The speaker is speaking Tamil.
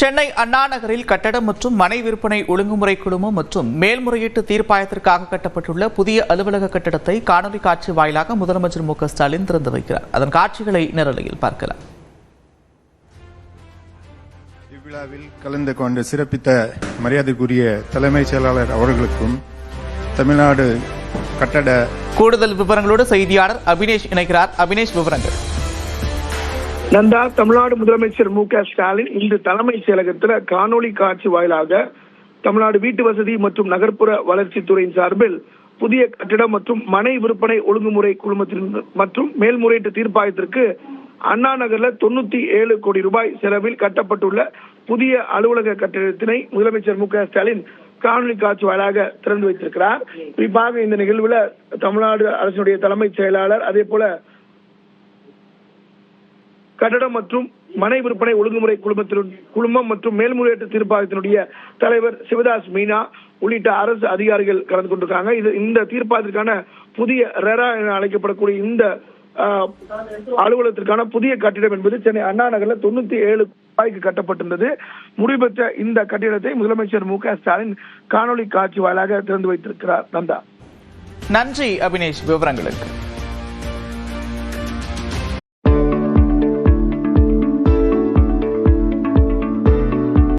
சென்னை அண்ணா நகரில் கட்டடம் மற்றும் மனை விற்பனை ஒழுங்குமுறை குழுமம் மற்றும் மேல்முறையீட்டு தீர்ப்பாயத்திற்காக கட்டப்பட்டுள்ள புதிய அலுவலக கட்டடத்தை காணொலி காட்சி வாயிலாக முதலமைச்சர் மு ஸ்டாலின் திறந்து வைக்கிறார். அதன் காட்சிகளை நேரலையில் பார்க்கலாம். இவ்விழாவில் கலந்து கொண்டு சிறப்பித்த மரியாதைக்குரிய தலைமைச் செயலாளர் அவர்களுக்கும் தமிழ்நாடு கட்டட கூடுதல் விவரங்களோடு செய்தியாளர் அபினேஷ் இணைக்கிறார் அபினேஷ் விவரங்கள். நந்தா தமிழ்நாடு முதலமைச்சர் மு க ஸ்டாலின் இன்று தலைமைச் செயலகத்தில் காணொளி காட்சி வாயிலாக தமிழ்நாடு வீட்டு வசதி மற்றும் நகர்ப்புற வளர்ச்சித்துறையின் சார்பில் புதிய கட்டிடம் மற்றும் மனை விற்பனை ஒழுங்குமுறை குழுமத்தின் மற்றும் மேல்முறையீட்டு தீர்ப்பாயத்திற்கு அண்ணா நகர்ல தொண்ணூத்தி ஏழு கோடி ரூபாய் செலவில் கட்டப்பட்டுள்ள புதிய அலுவலக கட்டிடத்தினை முதலமைச்சர் மு க ஸ்டாலின் காணொலி காட்சி வாயிலாக திறந்து வைத்திருக்கிறார். குறிப்பாக இந்த நிகழ்வுல தமிழ்நாடு அரசினுடைய தலைமைச் செயலாளர் அதே போல கட்டடம் மற்றும் மனை விற்பனை ஒழுங்குமுறை குழுமத்தின் குழுமம் மற்றும் மேல்முறையீட்டு தீர்ப்பாயத்தினுடைய தலைவர் சிவதாஸ் மீனா உள்ளிட்ட அரசு அதிகாரிகள் கலந்து கொண்டிருக்காங்க இது இந்த தீர்ப்பாயத்திற்கான புதிய ரெரா என அழைக்கப்படக்கூடிய இந்த அலுவலகத்திற்கான புதிய கட்டிடம் என்பது சென்னை அண்ணா நகர்ல தொண்ணூத்தி ஏழு ரூபாய்க்கு கட்டப்பட்டிருந்தது. முடிவுபெற்ற இந்த கட்டிடத்தை முதலமைச்சர் மு க ஸ்டாலின் காணொலி காட்சி வாயிலாக திறந்து வைத்திருக்கிறார் நந்தா. நன்றி அபினேஷ். விவரங்களுக்கு